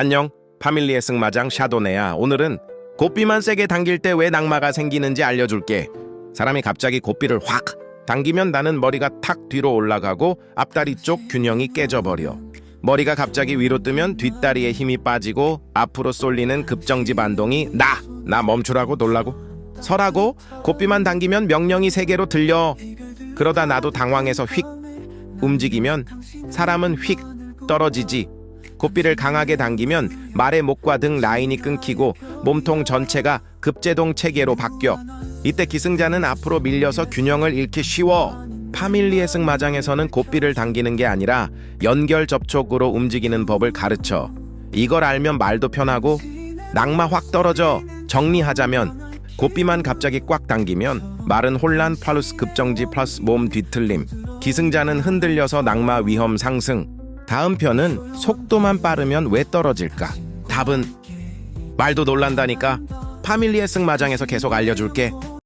안녕, 파밀리의 승마장 샤도네야. 오늘은 고삐만 세게 당길 때 왜 낙마가 생기는지 알려줄게. 사람이 갑자기 고삐를 확 당기면 나는 머리가 탁 뒤로 올라가고 앞다리 쪽 균형이 깨져버려. 머리가 갑자기 위로 뜨면 뒷다리에 힘이 빠지고 앞으로 쏠리는 급정지 반동이 나! 나 멈추라고 놀라고. 서라고 고삐만 당기면 명령이 세 개로 들려. 그러다 나도 당황해서 휙 움직이면 사람은 휙 떨어지지. 고삐를 강하게 당기면 말의 목과 등 라인이 끊기고 몸통 전체가 급제동 체계로 바뀌어. 이때 기승자는 앞으로 밀려서 균형을 잃기 쉬워. 파밀리의 승마장에서는 고삐를 당기는 게 아니라 연결 접촉으로 움직이는 법을 가르쳐. 이걸 알면 말도 편하고 낙마 확 떨어져. 정리하자면 고삐만 갑자기 꽉 당기면 말은 혼란 플러스 급정지 플러스 몸 뒤틀림. 기승자는 흔들려서 낙마 위험 상승. 다음 편은 속도만 빠르면 왜 떨어질까? 답은 말도 놀란다니까. 파밀리의 승마장에서 계속 알려줄게.